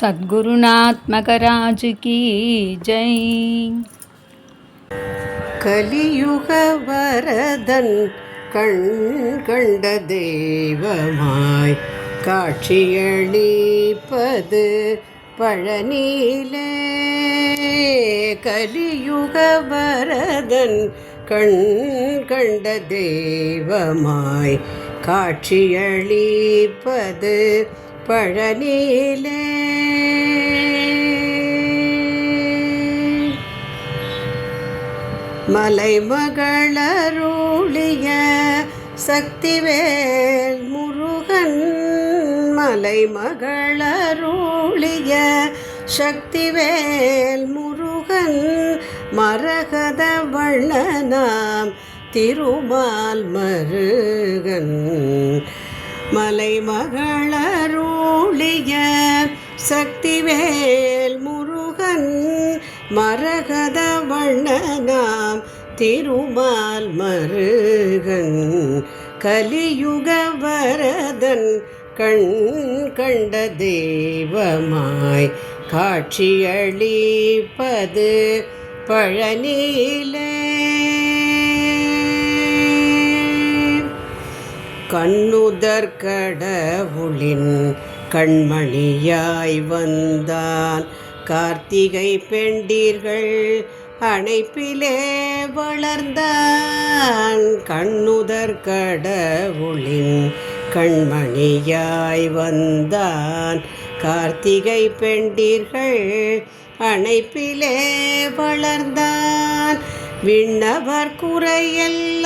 சத்குருநாத்மகராஜு கி ஜெய். கலியுக வரதன் கண் கண்ட தெய்வமாய் காட்சியளிப்பது பழனியிலே கலியுக வரதன் கண் கண்ட தெய்வமாய் காட்சியளிப்பது பழனியிலே மலைமகளருளிய சக்திவேல் முருகன் மலைமகளருளிய சக்திவேல் முருகன் மரகத வண்ணனாம் திருமால் மருகன். மலைமகளருளிய சக்திவேல் முருகன் மரகத வண்ணனாம் திருமால் மருகன் கலியுக வரதன் கண் கண்ட தெய்வமாய் காட்சியளிப்பது பழனியிலே கண்ணுதர் கடவுளின் கண்மணியாய் வந்தான். கார்த்திகை பெண்டீர்கள் அணைப்பிலே வளர்ந்தான். கண்ணுதர் கடவுளின் கண்மணியாய் வந்தான். கார்த்திகை பெண்டீர்கள் அணைப்பிலே வளர்ந்தான். விண்ணவர் குறையெல்லாம்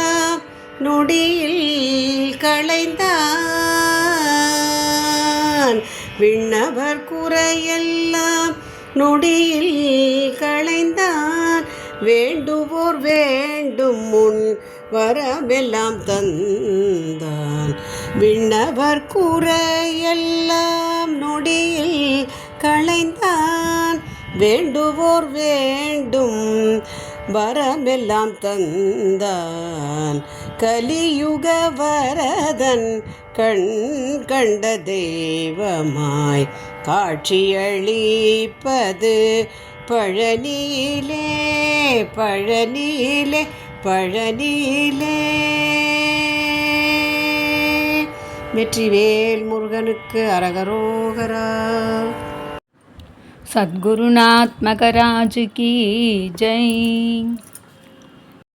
நொடியில் களைந்தான். விண்ணவர் குறையெல்லாம் நொடியில் களைந்தான். வேண்டுவோர் வேண்டும் முன் வரமெல்லாம் தந்தான். விண்ணவர் குறையெல்லாம் நொடியில் களைந்தான். வேண்டுவோர் வேண்டும் வரமெல்லாம் தந்தான். கலியுக வரதன் கண் கண்ட தெய்வமாய் காட்சியளிப்பது பழனியிலே பழனியிலே பழனியிலே. வெற்றிவேல் முருகனுக்கு அரகரோகரா. सद्गुरुनात्मकराज की जय।